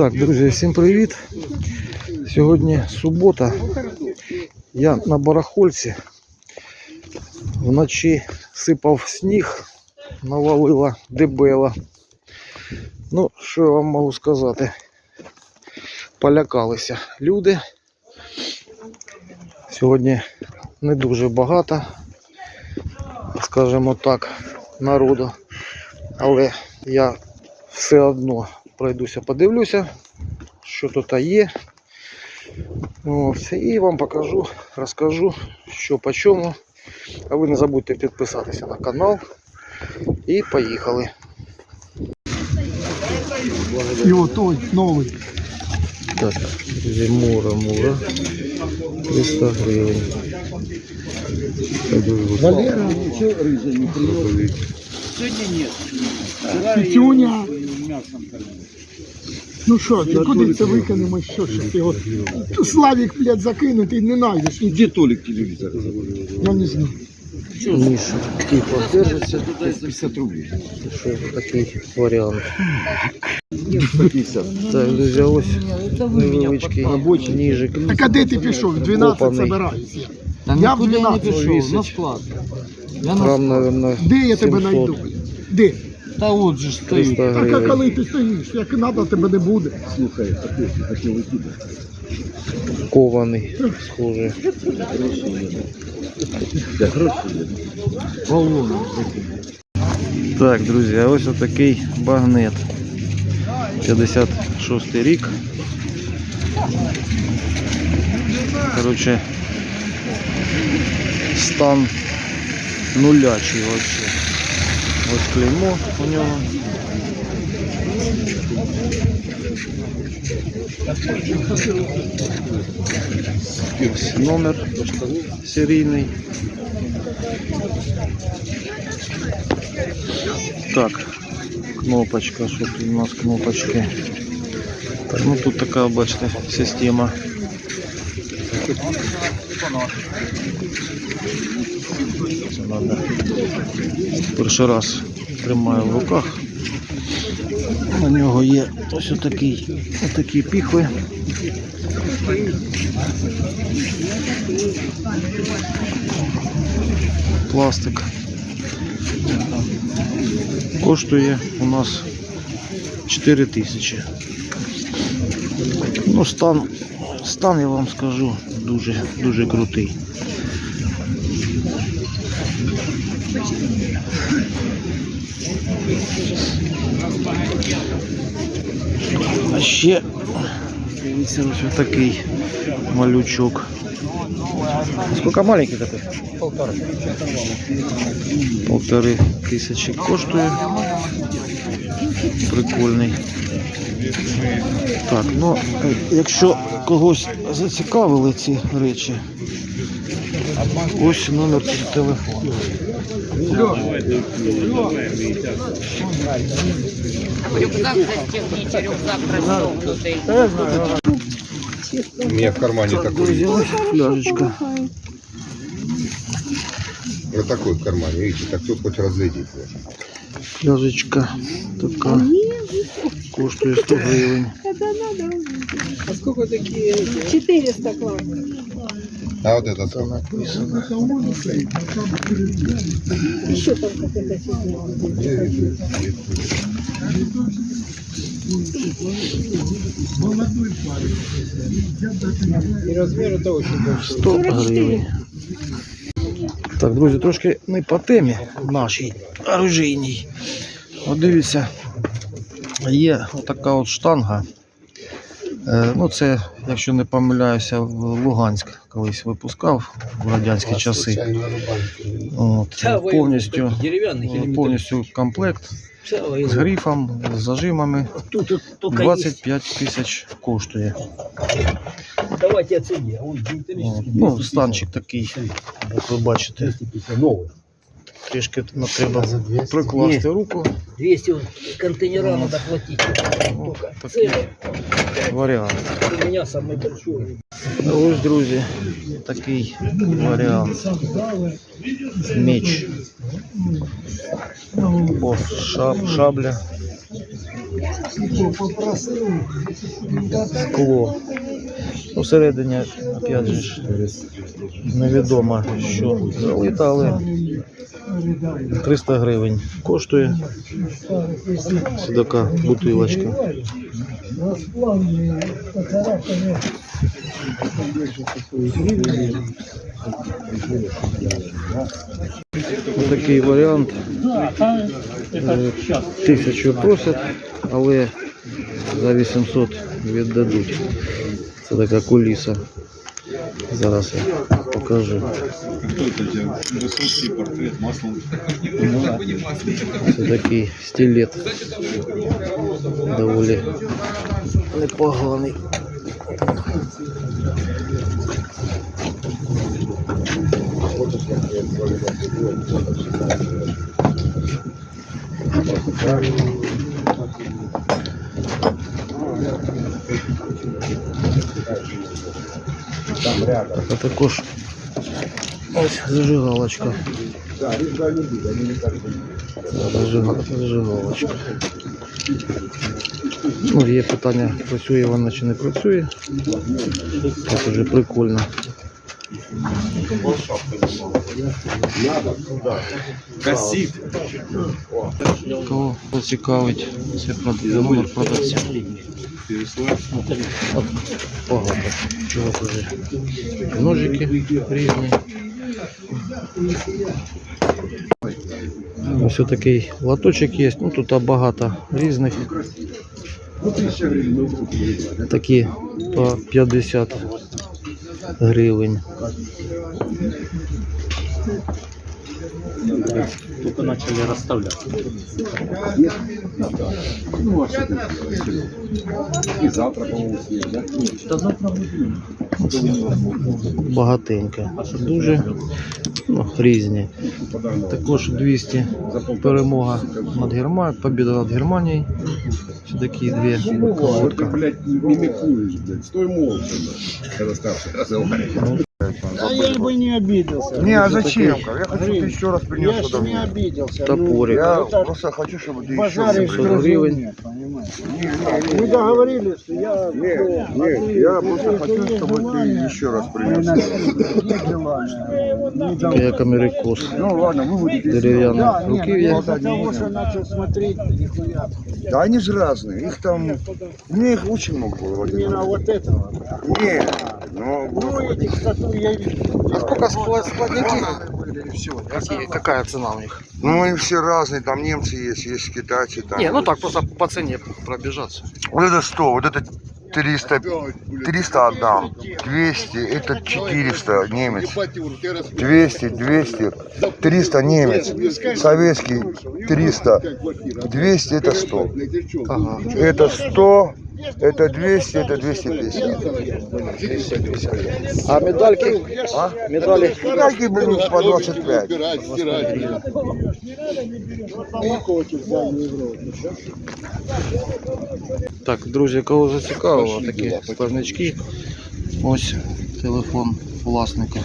Так, друзі, всім привіт. Сьогодні субота. Я на барахольці. Вночі сипав сніг, навалила дебела. Ну, що я вам можу сказати? Полякалися люди. Сьогодні не дуже багато, скажімо так, народу. Але я все одно пройдуся, подивлюся, що тут є. Ось, і вам покажу, розкажу, що по чому. А ви не забудьте підписатися на канал. І поїхали. І отой новий. Так, Мура, Мура. 300 гривень. Валера, Пітюня. Ну що, ти куди це викинемо? Що ж ти його? Славік, блядь, закинутий, не знайдеш. Где Толик телевизор? Я не знаю. Міша, тихо, держиться. 50 рублей. Що такий варіант. 150. Так, друзі, ось невеличкий ніжик. Так а де ти пішов? В 12 Копаний. Та Я в нікуди не 12 пішов, на склад. Я на Грам, склад. наверное, Де я тебе 700. знайду? Де? Та от же ж стоїть. 300 Так а гривень. коли ти стоїш? Як треба, тебе не буде. Слухай, а ты хотел выкидывать. Кований, схоже. Да, гроши нет. Балоном. Так, друзі, а ось отакий багнет. 56 рік. Короче, стан нулячий вообще. Ось клеймо у нього. Номер серійний. Так, кнопочка, що тут у нас кнопочки. Так, ну тут така, бачите, система. Це надо. Перший раз тримаю в руках. На нього є ось отакий, отакі піхви. Пластик. Коштує у нас 4 тисячі. Ну, стан, стан я вам скажу дуже, дуже крутий. А ще дивіться ось такий малючок. Сколько маленький такой? Полтори тисячі коштує. Прикольний. Так, ну е, якщо когось зацікавили ці речі, ось номер телефону. Рюкзак застегните, рюкзак расстегнутый. У меня в кармане Так, такой. пляжечка. Вот такой в кармане. Видите, так тут хоть разглядеть. Пляжечка така. Коштує 100 гривень. 400 класс. А вот это Там написано. Еще там какая-то фигня. І розмір це большой. 100 гривень. Так, друзі, трошки не по темі нашій оружійній. От дивіться, є така от штанга. Е, Ну, це, якщо не помиляюся, в Луганськ колись випускав в радянські часи. От, повністю, е, повністю комплект з грифом, з зажимами. 25 тисяч коштує. Давайте. Он Ну, станчик такий, як ви бачите. 250 новый. Трішки ну, треба прикласти руку. 200 контейнера надо платить. Ну, Только такий варіант. у меня самый большой. Ну, Ось, друзі, такий варіант. Меч. Або шаб, шабля. Скло. Ну, всередині, опять же, ж, невідомо, що залито, але 300 гривень коштує. Це бутилочка. Такий варіант. Тисячу просять, але за 800 віддадуть. Це така куліса. Зараз я покажу. Це такий стилет. Доволі непоганий. А також ось зажигалочка. Зажигалочка. Ну, є питання, працює вона чи не працює. Це вже прикольно. Кого зацікавить, це номер продавця. От, Багато. Чого уже Ножики різні. Ось такий лоточок є. Ну тут багато різних. Такі по 50 гривень. Только начали расставлять. Багатенько. Дуже ну, різні. Також 200 перемога над Германією, побіда над Германією. Ось такі дві колодка. блядь, мимикуешь, блядь. Стой молча. Когда старший разговаривает. А я бы не обиделся. Не, а зачем? Я хочу, чтобы ты еще раз Я принес сюда не мне. обиделся. Топорик. Я это просто хочу, чтобы ты еще Базаришь 700 друзей гривен. нет, понимаешь? Мы договорились, что я... Нет, нет, я просто хочу, чтобы ты еще раз не принес. на- нет желания, не дам. Як америкос. Ну ладно, вы будете нет, ну, я того, что начал смотреть, нихуя. Да они же разные. Их там... Меня их очень много было. Именно момент. вот этого. Не, но... Ну, этих статуй я видел. А сколько складники? Какие, какая цена у них? Ну, они все разные. Там немцы есть, есть китайцы. Там. Не, ну так, просто по цене пробежаться. Вот это 100, вот это 300, 300 отдам, 200, это 400 немец, 200, 200, 300 немец, советский 300, 200 это 100, Ага. это 100, это 200, это 250. А медальки? А? Медали? Медальки были по 25. Так, друзі, кого зацікавило, такі складнички. Ось телефон власника.